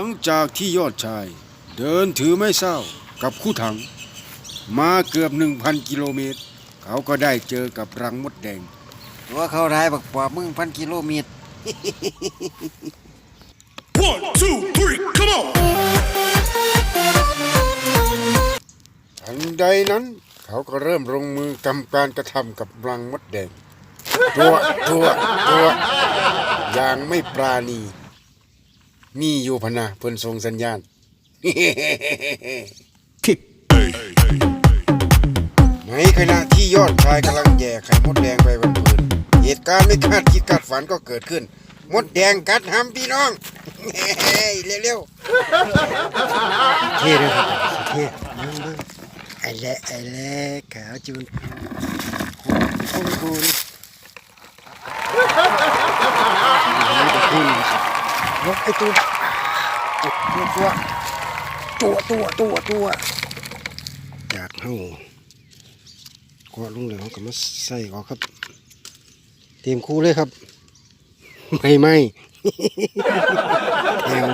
ลังจากที่ยอดชาย เดินถือไม้เศร้ากับคู่ถัง มาเกือบหนึ่งพันกิโลเมตร เขาก็ได้เจอกับรังมดแดง ตัวเขาได้บักปอบมึงพันกิโลเมตร One, two, three, come on! ทันใดนั้น เขาก็เริ่มลงมือกำการกระทำกับรังมดแดง ตัวตัวตัวอย่างไม่ปราณี มีอยู่พะนะเพิ่นส่งสัญญาณในขณะที่ยอดชายกำลังแย่ไข่มดแดงไปบนพื้นเหตุการณ์ไม่คาดคิดคาดฝันก็เกิดขึ้น มดแดงกัดหำพี่น้องเฮ้ยเร็วๆเท่เลยครับเท่เบิ่งเบิ่งไอ้แหละไอ้แหละขาวจูนคุณคุณย กไอ้ตัวตัวตัวตัวตัวตัวอยากเฮากวาดลงเหลืองก็มาใส่ออกครับ เตรียมคู่เลยครับ ไม่ไม่แถว